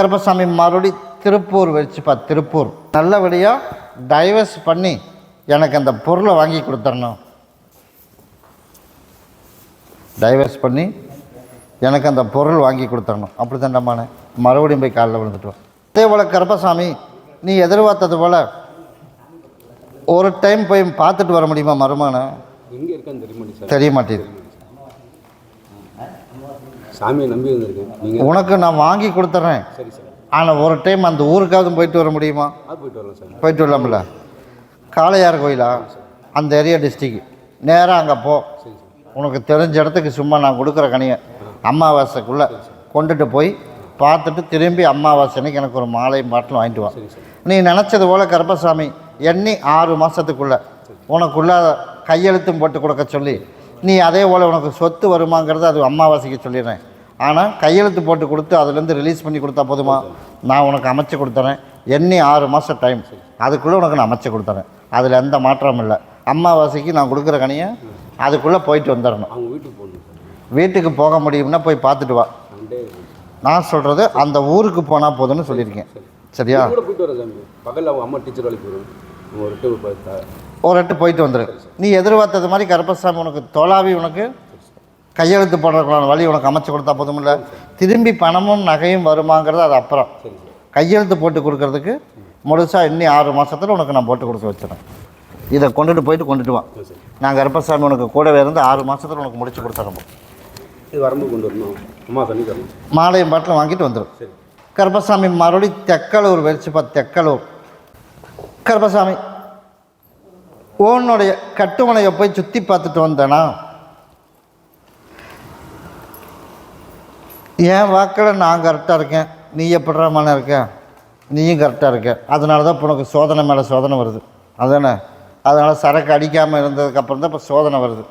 கருப்பசாமி மறுபடி திருப்பூர் வச்சுப்பா திருப்பூர். நல்லபடியாக டைவர்ஸ் பண்ணி எனக்கு அந்த பொருளை வாங்கி கொடுத்துடணும். டைவர்ஸ் பண்ணி எனக்கு அந்த பொருள் வாங்கி கொடுத்துடணும். அப்படி தாண்டம்மானே மறுபடியும் போய் காலில் விழுந்துட்டு வா. அதே போல் கருப்பசாமி நீ எதிர்பார்த்தது போல் ஒரு டைம் போய் பார்த்துட்டு வர முடியுமா மருமான தெரிய மாட்டேது சாமியை நம்பி வந்திருக்கேன். நீங்கள் உனக்கு நான் வாங்கி கொடுத்துட்றேன் சரி சார். ஆனால் ஒரு டைம் அந்த ஊருக்காவது போயிட்டு வர முடியுமா? போயிட்டு வரலாம் சார். போயிட்டு வரலாம்ல. காளையார் கோயிலா? அந்த ஏரியா டிஸ்ட்ரிக்கு நேராக அங்கே போ. உனக்கு தெரிஞ்ச இடத்துக்கு சும்மா நான் கொடுக்குற கனியை அமாவாசைக்குள்ளே கொண்டுட்டு போய் பார்த்துட்டு திரும்பி அமாவாசை அன்னைக்கு எனக்கு ஒரு மாலையும் பாட்டிலும் வாங்கிட்டு வா. நீ நினச்சது போல் கருப்பசாமி எண்ணி ஆறு மாதத்துக்குள்ளே உனக்குள்ள கையெழுத்தும் போட்டு கொடுக்க சொல்லி நீ அதே போல் உனக்கு சொத்து வருமாங்கிறத அது அமாவாசைக்கு சொல்லிடுறேன். ஆனால் கையெழுத்து போட்டு கொடுத்து அதுலேருந்து ரிலீஸ் பண்ணி கொடுத்தா போதுமா? நான் உனக்கு அமைச்சு கொடுத்துறேன். எண்ணி ஆறு மாதம் டைம் அதுக்குள்ளே உனக்கு நான் அமைச்சு கொடுத்துறேன். அதில் எந்த மாற்றமும் இல்லை. அமாவாசைக்கு நான் கொடுக்குற கனியை அதுக்குள்ளே போயிட்டு வந்துடணும். வீட்டுக்கு போக முடியும்னா போய் பார்த்துட்டு வா. நான் சொல்கிறது அந்த ஊருக்கு போனால் போதும்னு சொல்லியிருக்கேன். சரியா? பகலில் அவங்க அம்மா டீச்சர் வேலைக்கு ஒரு எட்டு போயிட்டு வந்துடு நீ எதிர்பார்த்தது மாதிரி கருப்பசாமி உனக்கு தொலாவி உனக்கு கையெழுத்து போடுறதுக்கான வழி உனக்கு அமைச்சு கொடுத்தா போதுமில்ல. திரும்பி பணமும் நகையும் வருமாங்கிறது அது அப்புறம். கையெழுத்து போட்டு கொடுக்கறதுக்கு முழுசாக இன்னி ஆறு மாதத்தில் உனக்கு நான் போட்டு கொடுக்க வச்சுறேன் இதை கொண்டுட்டு போயிட்டு கொண்டுட்டு வா. நான் கருப்பசாமி உனக்கு கூடவே இருந்து ஆறு மாதத்தில் உனக்கு முடிச்சு கொடுத்துறோம் இது வரும்போது கொண்டு வரணும். அம்மா தண்ணி தரணும். மாலையும் பாட்டில் வாங்கிட்டு வந்துடும் கருப்பசாமி மறுபடி தெக்கலூர் வெறிச்சுப்பா தெக்கலூர். கருப்பசாமி உன்னுடைய கட்டுமனையை போய் சுற்றி பார்த்துட்டு வந்தேனா? என் வாக்கில் நான் கரெக்டாக இருக்கேன். நீ எப்படிற மன இருக்க? நீயும் கரெக்டாக இருக்க. அதனால தான் இப்போ உனக்கு சோதனை மேலே சோதனை வருது. அதானே? அதனால் சரக்கு அடிக்காமல் இருந்ததுக்கப்புறம் தான் இப்போ சோதனை வருது.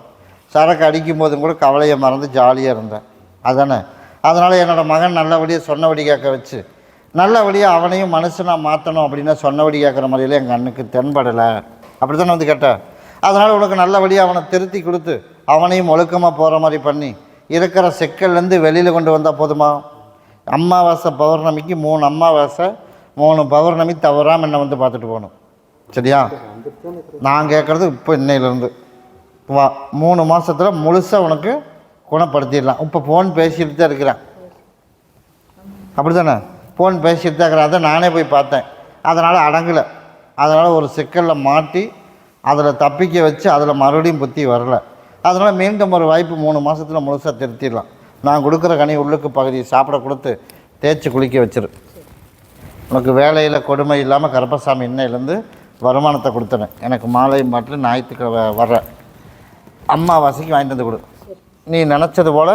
சரக்கு அடிக்கும் போதும் கூட கவலையை மறந்து ஜாலியாக இருந்தேன். அதானே? அதனால் என்னோடய மகன் நல்லபடியாக சொன்னபடி கேட்க வச்சு நல்லபடியாக அவனையும் மனுஷனாக மாற்றணும் அப்படின்னா சொன்னபடி கேட்குற மாதிரியில் எங்கள் அண்ணுக்கு தென்படலை. அப்படி தானே வந்து கேட்டேன் அதனால் உனக்கு நல்லபடியாக அவனை திருத்தி கொடுத்து அவனையும் ஒழுக்கமாக போகிற மாதிரி பண்ணி இருக்கிற சிக்கல்லேருந்து வெளியில் கொண்டு வந்தால் போதுமா? அமாவாசை பௌர்ணமிக்கு மூணு அமாவாசை மூணு பௌர்ணமி தவறாமல் என்னை வந்து பார்த்துட்டு போகணும். சரியா? நான் கேட்குறது இப்போ இன்னையிலேருந்து. வா மூணு மாதத்தில் முழுசாக உனக்கு குணப்படுத்திடலாம். இப்போ ஃபோன் பேசிட்டு தான் இருக்கிறேன். அப்படி தானே ஃபோன் பேசிட்டு தான் இருக்கிறேன். அதை நானே போய் பார்த்தேன். அதனால் அடங்கலை. அதனால் ஒரு சிக்கலில் மாட்டி அதில் தப்பிக்க வச்சு அதில் மறுபடியும் புத்தி வரலை. அதனால் மீண்டும் ஒரு வாய்ப்பு மூணு மாதத்தில் முழுசாக திருத்திடலாம். நான் கொடுக்குற கனி உள்ளுக்கு பகுதியை சாப்பிட கொடுத்து தேய்ச்சி குளிக்க வச்சிரு. உனக்கு வேலையில் கொடுமை இல்லாமல் கருப்பசாமி இன்னையிலேருந்து வருமானத்தை கொடுத்துனேன் எனக்கு மாலையும் பாட்டு ஞாயிற்றுக்கிழமை வர்ற அம்மாவாசைக்கு வாங்கிட்டு வந்து கொடு. நீ நினச்சது போல்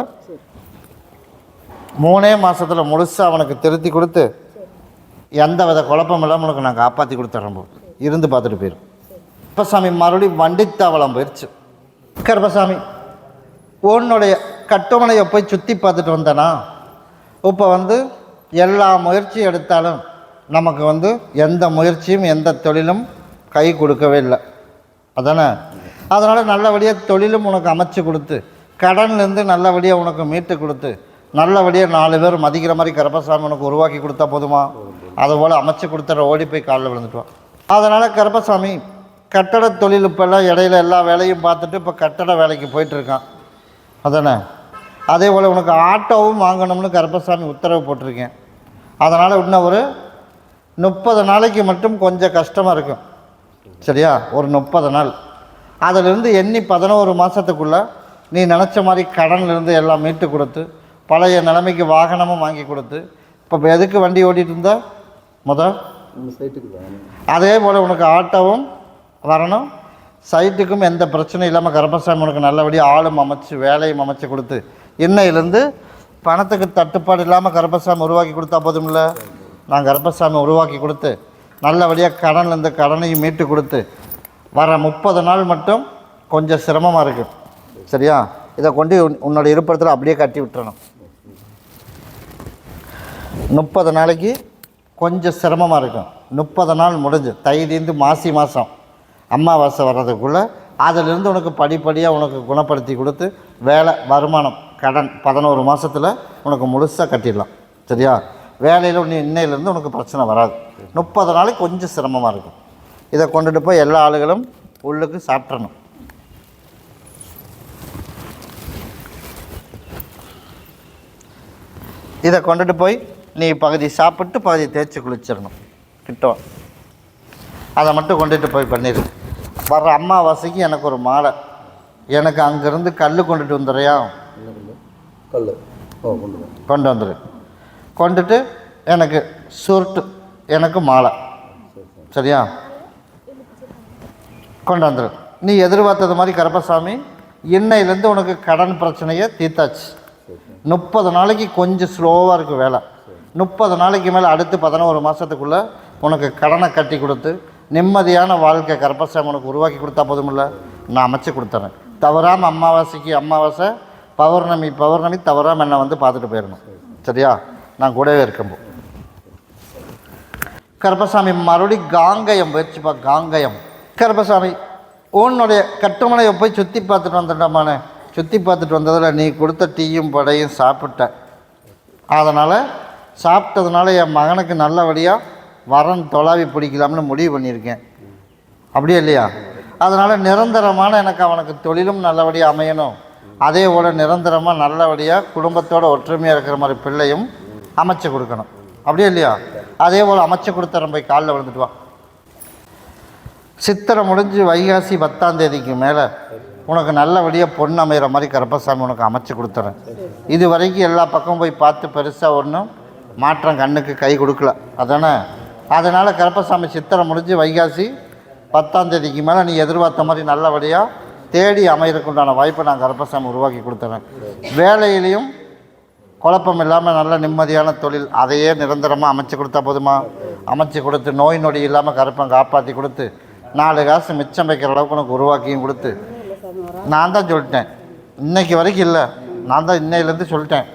மூணே மாதத்தில் முழுசாக அவனுக்கு திருத்தி கொடுத்து எந்த வித குழப்பம் இல்லாமல் உனக்கு நான் காப்பாற்றி கொடுத்துட்றேன் போ. இருந்து பார்த்துட்டு போயிடும் கருப்பசாமி மறுபடியும் வண்டித்தாவளம் போயிடுச்சு கருப்பசாமி உன்னுடைய கட்டுமனையை போய் சுற்றி பார்த்துட்டு வந்தேனா? இப்போ வந்து எல்லா முயற்சியும் எடுத்தாலும் நமக்கு வந்து எந்த முயற்சியும் எந்த தொழிலும் கை கொடுக்கவே இல்லை. அதானே? அதனால் நல்லபடியாக தொழிலும் உனக்கு அமைச்சு கொடுத்து கடன்லேருந்து நல்லபடியாக உனக்கு மீட்டு கொடுத்து நல்லபடியாக நாலு பேர் மதிக்கிற மாதிரி கருப்பசாமி உனக்கு உருவாக்கி கொடுத்தா போதுமா? அதுபோல் அமைச்சு கொடுத்துற ஓடி போய் காலில் விழுந்துட்டுவான் அதனால் கருப்பசாமி கட்டட தொழில் இப்போல்லாம் இடையில எல்லா வேலையும் பார்த்துட்டு இப்போ கட்டட வேலைக்கு போயிட்டுருக்கான். அதானே? அதே போல் உனக்கு ஆட்டோவும் வாங்கணும்னு கருப்பசாமி உத்தரவு போட்டிருக்கேன். அதனால் இன்னும் ஒரு முப்பது நாளைக்கு மட்டும் கொஞ்சம் கஷ்டமாக இருக்கும். சரியா? ஒரு முப்பது நாள். அதிலிருந்து எண்ணி பதினோரு மாதத்துக்குள்ளே நீ நினச்ச மாதிரி கடன்லேருந்து எல்லாம் மீட்டு கொடுத்து பழைய நிலைமைக்கு வாகனமும் வாங்கி கொடுத்து இப்போ எதுக்கு வண்டி ஓட்டிகிட்டு இருந்தா? முதல். அதே போல் உனக்கு ஆட்டோவும் வரணும். சைட்டுக்கும் எந்த பிரச்சனையும் இல்லாமல் கருப்பசாமி உனக்கு நல்லபடியாக ஆளும் அமைச்சு வேலையும் அமைச்சு கொடுத்து இன்னையிலேருந்து பணத்துக்கு தட்டுப்பாடு இல்லாமல் கருப்பசாமி உருவாக்கி கொடுத்தா போதும்ல? நான் கருப்பசாமி உருவாக்கி கொடுத்து நல்லபடியாக கடன்லேருந்து கடனையும் மீட்டு கொடுத்து வர முப்பது நாள் மட்டும் கொஞ்சம் சிரமமாக இருக்கும் சரியா? இதை கொண்டு உன்னோட இருப்பிடத்தில் அப்படியே கட்டி விட்டுறணும். முப்பது நாளைக்கு கொஞ்சம் சிரமமாக இருக்கும். முப்பது நாள் முடிஞ்சு தைதீந்து மாசி மாதம் அமாவாசை வர்றதுக்குள்ளே அதிலிருந்து உனக்கு படிப்படியாக உனக்கு குணப்படுத்தி கொடுத்து வேலை வருமானம் கடன் பதினோரு மாதத்தில் உனக்கு முழுசாக கட்டிடலாம். சரியா? வேலையில் ஒன்று இன்னையிலேருந்து உனக்கு பிரச்சனை வராது. முப்பது நாளைக்கு கொஞ்சம் சிரமமாக இருக்கும். இதை கொண்டுட்டு போய் எல்லா ஆளுகளும் உள்ளுக்கு சாப்பிட்றணும் இதை கொண்டுட்டு போய் நீ பகுதி சாப்பிட்டு பகுதி தேய்ச்சி குளிச்சிடணும். கிட்ட அதை மட்டும் கொண்டுட்டு போய் பண்ணிடு. வர்ற அம்மாவாசைக்கு எனக்கு ஒரு மாலை. எனக்கு அங்கேருந்து கல் கொண்டுட்டு வந்துடுறியா? கல். கொண்டு வந்துடு கொண்டுட்டு எனக்கு சுருட்டு எனக்கு மாலை. சரியா? கொண்டு வந்துடு நீ எதிர்பார்த்தது மாதிரி கருப்பசாமி இன்னையிலேருந்து உனக்கு கடன் பிரச்சனையை தீர்த்தாச்சு. முப்பது நாளைக்கு கொஞ்சம் ஸ்லோவாக இருக்கும் வேலை. முப்பது நாளைக்கு மேலே அடுத்து பதினோரு மாதத்துக்குள்ளே உனக்கு கடனை கட்டி கொடுத்து நிம்மதியான வாழ்க்கை கருப்பசாமி உனக்கு உருவாக்கி கொடுத்தா போதுமில்ல? நான் அமைச்சு கொடுத்துறேன். தவறாமல் அமாவாசைக்கு அமாவாசை பௌர்ணமி பௌர்ணமி தவறாமல் என்னை வந்து பார்த்துட்டு போயிடணும். சரியா? நான் கூடவே இருக்கம்போ கருப்பசாமி மறுபடி காங்கயம் போயிடுச்சுப்பா காங்கயம். கருப்பசாமி உன்னுடைய கட்டுமனையை போய் சுற்றி பார்த்துட்டு வந்துட்டோமானே? சுற்றி பார்த்துட்டு வந்ததில் நீ கொடுத்த டீயும் படையும் சாப்பிட்ட. அதனால் சாப்பிட்டதுனால என் மகனுக்கு நல்லபடியாக வரன் தொலாவி பிடிக்கலாம்னு முடிவு பண்ணியிருக்கேன். அப்படியே இல்லையா? அதனால் நிரந்தரமான எனக்கு அவனுக்கு தொழிலும் நல்லபடியாக அமையணும். அதே போல் நிரந்தரமாக நல்லபடியாக குடும்பத்தோட ஒற்றுமையாக இருக்கிற மாதிரி பிள்ளையும் அமைச்சு கொடுக்கணும். அப்படியே இல்லையா? அதே போல் அமைச்சு கொடுத்துறேன் போய் காலில் விழுந்துட்டு வா. சித்திரை முடிஞ்சு வைகாசி பத்தாம் தேதிக்கு மேலே உனக்கு நல்லபடியாக பொண்ணு அமைகிற மாதிரி கருப்பசாமி உனக்கு அமைச்சு கொடுத்துறேன். இது வரைக்கும் எல்லா பக்கமும் போய் பார்த்து பெருசாக ஒன்றும் மாற்றம் கண்ணுக்கு கை கொடுக்கல. அதானே? அதனால் கருப்பசாமி சித்திரை முடிஞ்சு வைகாசி பத்தாம் தேதிக்கு மேலே நீ எதிர்பார்த்த மாதிரி நல்லபடியாக தேடி அமைகிறதுக்கு உண்டான வாய்ப்பை நான் கருப்பசாமி உருவாக்கி கொடுத்துறேன். வேலையிலையும் குழப்பம் இல்லாமல் நல்ல நிம்மதியான தொழில் அதையே நிரந்தரமாக அமைச்சு கொடுத்தா போதுமா? அமைச்சு கொடுத்து நோய் நொடி இல்லாமல் கருப்பம் காப்பாற்றி கொடுத்து நாலு காசு மிச்சம் வைக்கிற அளவுக்கு உனக்கு உருவாக்கியும் கொடுத்து. நான் தான் சொல்லிட்டேன். இன்றைக்கி வரைக்கும் இல்லை. நான் தான் இன்னையிலேருந்து சொல்லிட்டேன்.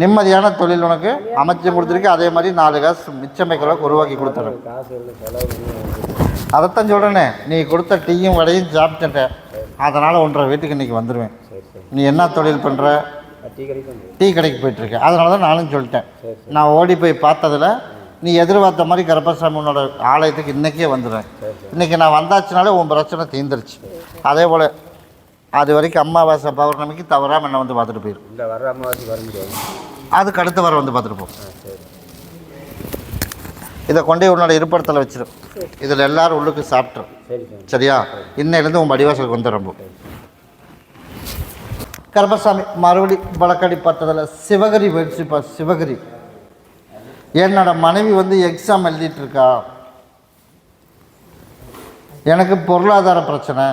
நிம்மதியான தொழில் உனக்கு அமைச்சு கொடுத்துருக்கு. அதே மாதிரி நாலு காசு மிச்சம் உருவாக்கி கொடுத்துறேன். அதைத்தான் சொல்கிறேனே நீ கொடுத்த டீயும் வடையும் சாப்பிட்டுட்டேன் அதனால் ஒன்றரை வீட்டுக்கு இன்றைக்கி வந்துடுவேன் நீ என்ன தொழில் பண்ணுற டீ கடைக்கு போயிட்டுருக்க. போயிட்டுருக்கேன் அதனால தான் நானும் சொல்லிட்டேன். நான் ஓடி போய் பார்த்ததில் நீ எதிர்பார்த்த மாதிரி கருப்பசாமி உன்னோட ஆலயத்துக்கு இன்றைக்கே வந்துடுவேன். இன்றைக்கி நான் வந்தாச்சுனாலே உன் பிரச்சனை தீர்ந்துருச்சு. அதே போல் அது வரைக்கும் அமாவாசை பௌர்ணமிக்கு தவறாமல் என்னை வந்து பார்த்துட்டு போயிரு. இல்லை வர்ற அமாவாசை வர முடியாது. அதுக்கு அடுத்த வாரம் வந்து பார்த்துட்டு போ. ஆ சரி. இதை கொண்டே உன்னோட இருப்பிடத்தில் வச்சிடும் இதில் எல்லாரும் உள்ளுக்கு சாப்பிட்ரும் சரியா? இன்னையிலேருந்து உன் படிவாசலுக்கு வந்து ரொம்ப கருப்பசாமி மறுபடி வழக்கடி பார்த்ததில் சிவகிரி போயிடுச்சுப்பா சிவகிரி. என்னோட மனைவி வந்து எக்ஸாம் எழுதிட்டு இருக்கா? எனக்கு பொருளாதார பிரச்சனை.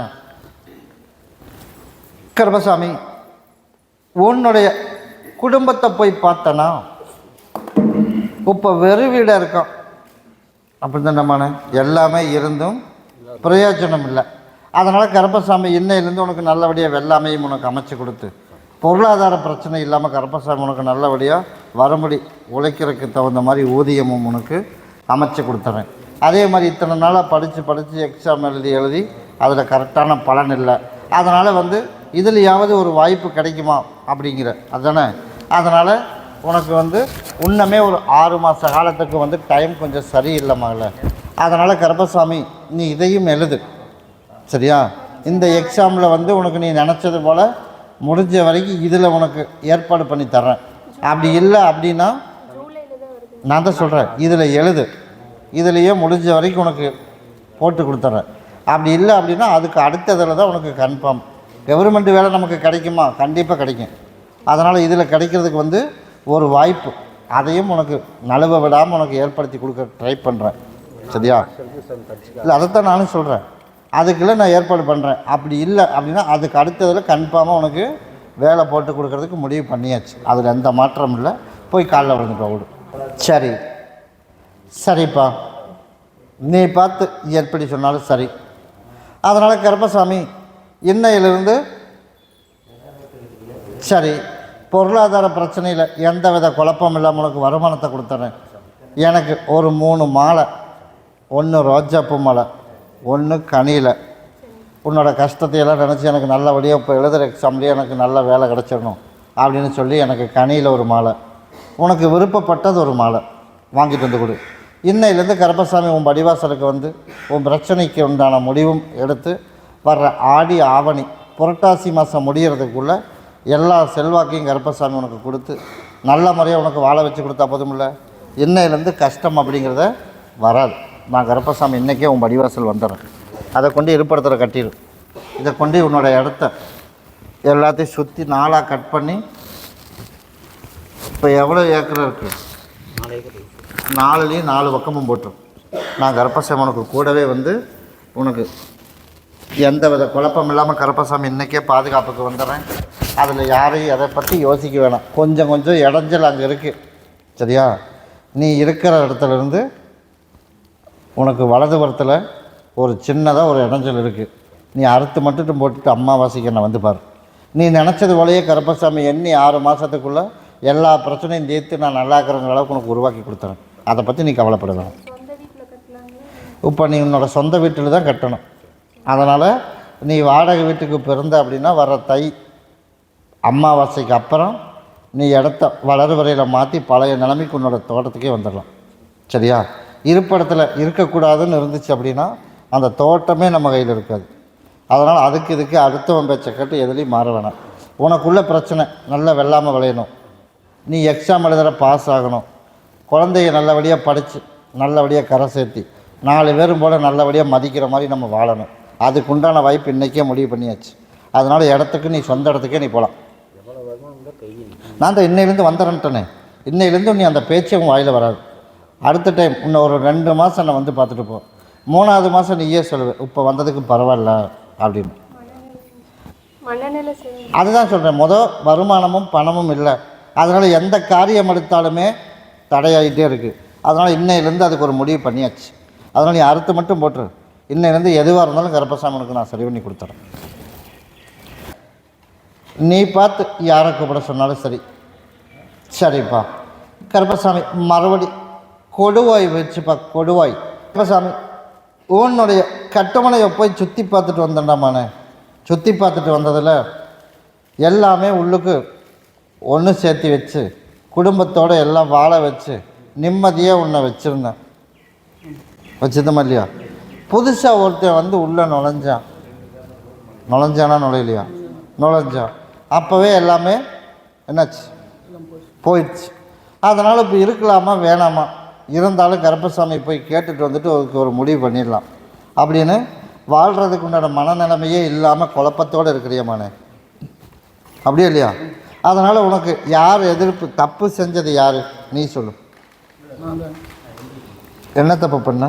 கருப்பசாமி உன்னுடைய குடும்பத்தை போய் பார்த்தனா? இப்போ வெறும் வீடாக இருக்கும். அப்படி தானே எல்லாமே இருந்தும் பிரயோஜனம் இல்லை. அதனால் கருப்பசாமி இன்னையிலேருந்து உனக்கு நல்லபடியாக வெள்ளாமையும் உனக்கு அமைச்சு கொடுத்து பொருளாதார பிரச்சனை இல்லாமல் கருப்பசாமி உனக்கு நல்லபடியாக வரும்படி உழைக்கிறதுக்கு தகுந்த மாதிரி ஊதியமும் உனக்கு அமைச்சு கொடுத்துறேன். அதே மாதிரி இத்தனை நாளாக படித்து படித்து எக்ஸாம் எழுதி எழுதி அதில் கரெக்டான பலன் இல்லை. அதனால் வந்து இதுலையாவது ஒரு வாய்ப்பு கிடைக்குமா அப்படிங்கிற அதானே அதனால் உனக்கு வந்து இன்னமே ஒரு ஆறு மாத காலத்துக்கு வந்து டைம் கொஞ்சம் சரியில்லை மகள. அதனால் கருப்பசாமி நீ இதையும் எழுது. சரியா? இந்த எக்ஸாமில் வந்து உனக்கு நீ நினச்சது போல் முடிஞ்ச வரைக்கும் இதில் உனக்கு ஏற்பாடு பண்ணி தர்றேன். அப்படி இல்லை அப்படின்னா நான் தான் சொல்கிறேன் இதில் எழுது. இதுலேயே முடிஞ்ச வரைக்கும் உனக்கு போட்டு கொடுத்துட்றேன். அப்படி இல்லை அப்படின்னா அதுக்கு அடுத்ததில் தான் உனக்கு கன்ஃபார்ம் கவர்மெண்ட் வேலை நமக்கு கிடைக்குமா? கண்டிப்பாக கிடைக்கும். அதனால் இதில் கிடைக்கிறதுக்கு வந்து ஒரு வாய்ப்பு. அதையும் உனக்கு நழுவ விடாமல் உனக்கு ஏற்படுத்தி கொடுக்க ட்ரை பண்ணுறேன் சரியா? இல்லை அதைத்தான் நானும் சொல்கிறேன் அதுக்குள்ளே நான் ஏற்பாடு பண்ணுறேன் அப்படி இல்லை அப்படின்னா அதுக்கு அடுத்ததில் கன்ஃபார்மாக உனக்கு வேலை போட்டு கொடுக்கறதுக்கு முடிவு பண்ணியாச்சு. அதில் எந்த மாற்றமும் இல்லை. போய் காலைல விழுந்துட்டு விடு சரி. சரிப்பா. நீ பார்த்து எப்படி சொன்னாலும் சரி. அதனால் கருப்பசாமி இன்னையிலிருந்து சரி பொருளாதார பிரச்சனையில் எந்த வித குழப்பம் இல்லாமல் உனக்கு வருமானத்தை கொடுத்துறேன். எனக்கு ஒரு மூணு மாலை ஒன்று ரோஜாப்பூ மாலை ஒன்று கனியில். உன்னோட கஷ்டத்தையெல்லாம் நினச்சி எனக்கு நல்லபடியாக இப்போ எழுதுகிற எக்ஸாம்லேயே எனக்கு நல்ல வேலை கிடச்சிடணும் அப்படின்னு சொல்லி எனக்கு கனியில் ஒரு மாலை. உனக்கு விருப்பப்பட்டது ஒரு மாலை. வாங்கிட்டு வந்து கொடு. இன்னையிலேருந்து கருப்பசாமி உன் படிவாசலுக்கு வந்து உன் பிரச்சனைக்கு உண்டான முடிவும் எடுத்து வர்ற ஆடி ஆவணி புரட்டாசி மாதம் முடிகிறதுக்குள்ளே எல்லா செல்வாக்கையும் கருப்பசாமி உனக்கு கொடுத்து நல்ல முறையாக உனக்கு வாழ வச்சு கொடுத்தா போதுமில்ல? இன்னையிலேருந்து கஷ்டம் அப்படிங்கிறத வராது. நான் கருப்பசாமி இன்றைக்கே உன் படிவாசல் வந்துடுறேன். அதை கொண்டு இருப்படத்தில் கட்டிடும் இதை கொண்டு உன்னோட இடத்த எல்லாத்தையும் சுற்றி நாளாக கட் பண்ணி இப்போ எவ்வளோ ஏக்கர் இருக்குது நாலுலேயும் நாலு பக்கமும் போட்டுரும் நான் கருப்பசாமி உனக்கு கூடவே வந்து உனக்கு எந்த வித குழப்பம் இல்லாமல் கருப்பசாமி இன்றைக்கே பாதுகாப்புக்கு வந்துடுறேன். அதில் யாரையும் எதை பற்றி யோசிக்க வேணாம். கொஞ்சம் கொஞ்சம் இடைஞ்சல் அங்கே இருக்குது சரியா? நீ இருக்கிற இடத்துல இருந்து உனக்கு வலதுபுறத்தில் ஒரு சின்னதாக ஒரு இடைஞ்சல் இருக்குது நீ அறுத்து மட்டும் போட்டுட்டு அம்மாவாசைக்கு என்னை வந்து பாரு. நீ நினச்சது போலயே கருப்பசாமி எண்ணி ஆறு மாதத்துக்குள்ளே எல்லா பிரச்சனையும் தீர்த்து நான் நல்லா இருக்கிறங்கிற அளவுக்கு உனக்கு உருவாக்கி கொடுத்துறேன். அதை பற்றி நீ கவலைப்பட வேணாம். இப்போ நீ உன்னோட சொந்த வீட்டில் தான் கட்டணும். அதனால் நீ வாடகை வீட்டுக்கு பிறந்த அப்படின்னா வர தை அமாவாசைக்கு அப்புறம் நீ இடத்த வளர்வரையில் மாற்றி பழைய நிலைமைக்கு உன்னோட தோட்டத்துக்கே வந்துடலாம். சரியா? இருப்பிடத்தில் இருக்கக்கூடாதுன்னு இருந்துச்சு அப்படின்னா அந்த தோட்டமே நம்ம கையில் இருக்காது. அதனால் அதுக்கு இதுக்கு அடுத்தவன் பேச்சை கட்டு எதுலேயும் மாற வேணாம். உனக்குள்ள பிரச்சனை நல்லா வெள்ளாமல் விளையணும். நீ எக்ஸாம் எழுதுகிற பாஸ் ஆகணும். குழந்தைய நல்லபடியாக படித்து நல்லபடியாக கரை சேர்த்தி நாலு பேரும் போல் நல்லபடியாக மதிக்கிற மாதிரி நம்ம வாழணும். அதுக்குண்டான வாய்ப்பு இன்றைக்கே முடிவு பண்ணியாச்சு. அதனால் இடத்துக்கு நீ சொந்த இடத்துக்கே நீ போகலாம் நான் தான் இன்னையிலேருந்து வந்துடுறேன்ட்டனே இன்னையிலேருந்து நீ அந்த பேச்சே உன் வாயில் வராது. அடுத்த டைம் இன்னும் ஒரு ரெண்டு மாதம் என்னை வந்து பார்த்துட்டு போ. மூணாவது மாதம் நீயே சொல்லுவேன் இப்போ வந்ததுக்கு பரவாயில்ல அப்படின்னு. அதுதான் சொல்கிறேன் மொதல் வருமானமும் பணமும் இல்லை. அதனால் எந்த காரியம் எடுத்தாலுமே தடையாகிட்டே இருக்குது அதனால் இன்னையிலேருந்து அதுக்கு ஒரு முடிவு பண்ணியாச்சு. அதனால் நீ அறுத்து மட்டும் போட்டுரு. இன்னிலேருந்து எதுவாக இருந்தாலும் கருப்பசாமனுக்கு நான் சரி பண்ணி கொடுத்துட்றேன் நீ பார்த்து யாரை கூப்பிட சொன்னாலும் சரி. சரிப்பா. கருப்பசாமி மறுபடி கொடுவாய் வச்சுப்பா கொடுவாய். கருப்பசாமி உன்னுடைய கட்டுமனையை போய் சுற்றி பார்த்துட்டு வந்தேன்டாமானே சுற்றி பார்த்துட்டு வந்ததில் எல்லாமே உள்ளுக்கு ஒன்று சேர்த்து வச்சு குடும்பத்தோடு எல்லாம் வாழ வச்சு நிம்மதியாக உன்னை வச்சுருந்தேன். வச்சுதமா இல்லையா? புதுசாக ஒருத்தன் வந்து உள்ளே நுழைஞ்சான் நுழைஞ்சானா நுழையலையா? நுழைஞ்சான் அப்போவே எல்லாமே என்னாச்சு? போயிடுச்சு. அதனால் இப்போ இருக்கலாமா வேணாமா? இருந்தாலும் கருப்பசாமி போய் கேட்டுட்டு வந்துட்டு அதுக்கு ஒரு முடிவு பண்ணிடலாம். அப்படின்னு வாழ்கிறதுக்கு உண்டான மனநிலைமையே இல்லாமல் குழப்பத்தோடு இருக்கிறியம்மானே அப்படியே இல்லையா? அதனால் உனக்கு யார் எதிர்ப்பு தப்பு செஞ்சது யார்? நீ சொல்லு. என்ன தப்பு பண்ண?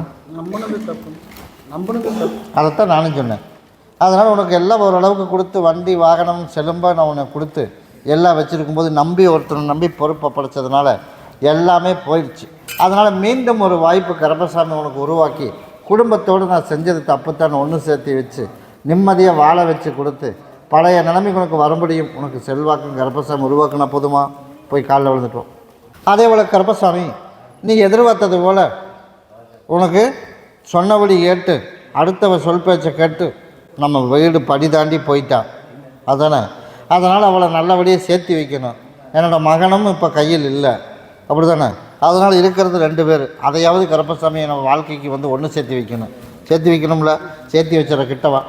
நம்பினது அதைத்தான் நானும் சொன்னேன். அதனால் உனக்கு எல்லாம் ஓரளவுக்கு கொடுத்து வண்டி வாகனம் செலும்பாக நான் உனக்கு கொடுத்து எல்லாம் வச்சுருக்கும்போது நம்பி ஒருத்தனை நம்பி பொறுப்பை படைச்சதுனால எல்லாமே போயிடுச்சு. அதனால் மீண்டும் ஒரு வாய்ப்பு கரபசாமி உனக்கு உருவாக்கி குடும்பத்தோடு நான் செஞ்சது தப்புத்தான். ஒன்று சேர்த்து வச்சு நிம்மதியாக வாழ வச்சு கொடுத்து பழைய நிலைமைக்கு உனக்கு வர முடியும் உனக்கு செல்வாக்கும் கரபசாமி உருவாக்குனா போதுமா? போய் காலில் விழுந்துட்டோம். அதே போல் கரபசாமி நீ எதிர்பார்த்தது போல் உனக்கு சொன்னபடி கேட்டு அடுத்தவ சொல் பேச்சை கேட்டு நம்ம வீடு படி தாண்டி போயிட்டா. அதானே? அதனால் அவளை நல்லபடியாக சேர்த்து வைக்கணும். என்னோடய மகனும் இப்போ கையில் இல்லை. அப்படி தானே அதனால் இருக்கிறது ரெண்டு பேர். அதையாவது கருப்பசாமி நம்ம வாழ்க்கைக்கு வந்து ஒன்று சேர்த்து வைக்கணும். சேர்த்து வைக்கணும்ல? சேர்த்து வச்சுற கிட்டவா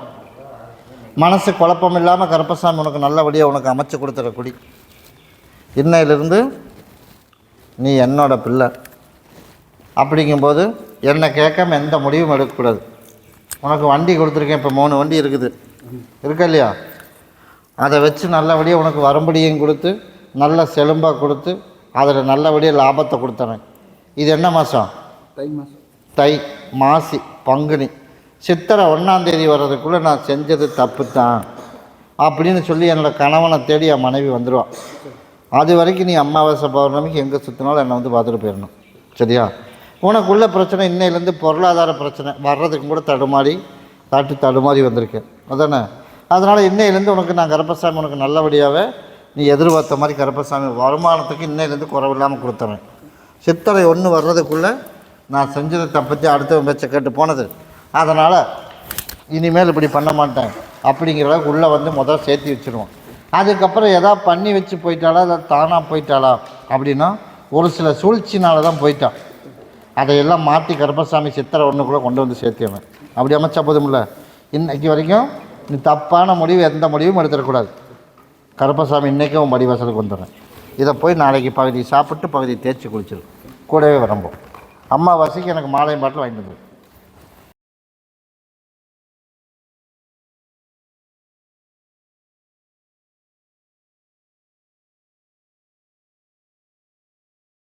மனசு குழப்பம் இல்லாமல் கருப்பசாமி உனக்கு நல்லபடியாக உனக்கு அமைச்சு கொடுத்துற குடி. இன்னையிலிருந்து நீ என்னோட பிள்ளை. அப்படிங்கும்போது என்னை கேட்காம எந்த முடிவும் எடுக்கக்கூடாது. உனக்கு வண்டி கொடுத்துருக்கேன் இப்போ மூணு வண்டி இருக்குது. இருக்கா இல்லையா? அதை வச்சு நல்லபடியாக உனக்கு வரும்படியும் கொடுத்து நல்ல செலும்பாக கொடுத்து அதில் நல்லபடியாக லாபத்தை கொடுத்துறேன். இது என்ன மாதம் தை மாதம் தை மாசி பங்குனி. சித்திரை ஒன்றாந்தேதி வர்றதுக்குள்ளே நான் செஞ்சது தப்பு தான் அப்படின்னு சொல்லி என்னோடய கணவனை தேடி என் மனைவி வந்துடுவான் அது வரைக்கும் நீ அமாவாசை பௌர்ணமிக்கு எங்கே சுற்றினாலும் என்னை வந்து பார்த்துட்டு போயிடணும். சரியா? உனக்குள்ள பிரச்சனை இன்னையிலேருந்து பொருளாதார பிரச்சனை. வர்றதுக்கு கூட தடுமாறி தாட்டி தடுமாறி வந்திருக்கேன் அதானே? அதனால் இன்னையிலேருந்து உனக்கு நான் கருப்பசாமி உனக்கு நல்லபடியாகவே நீ எதிர்பார்த்த மாதிரி கருப்பசாமி வருமானத்துக்கு இன்னையிலேருந்து குறவில்லாமல் கொடுத்துறேன். சித்தரை ஒன்று வர்றதுக்குள்ளே நான் செஞ்சதை பற்றி அடுத்தவன் பேச்சை கேட்டு போனது. அதனால் இனிமேல் இப்படி பண்ண மாட்டேன். அப்படிங்கிற அளவுக்கு உள்ளே வந்து முதல் சேர்த்து வச்சுருவோம். அதுக்கப்புறம் எதா பண்ணி வச்சு போயிட்டாளா இல்லை தானாக போயிட்டாளா அப்படின்னா ஒரு சில சூழ்ச்சினால தான் போயிட்டான் அதையெல்லாம் மாற்றி கருப்பசாமி சித்திரை ஒன்றுக்குள்ளே கொண்டு வந்து சேர்த்தியவன். அப்படி அமைச்சா போதும்ல? இன்னைக்கு வரைக்கும் நீ தப்பான முடிவு எந்த முடிவும் எடுத்துடக்கூடாது. கருப்பசாமி இன்றைக்கும் உன் வடிவாசலுக்கு வந்துடுறேன். இதை போய் நாளைக்கு பகுதி சாப்பிட்டு பகுதி தேய்ச்சி குளிச்சிடும் கூடவே வரம்போம் அம்மா வசிக்கு எனக்கு மாலை பாட்டில் வாங்கிட்டு வந்துடும்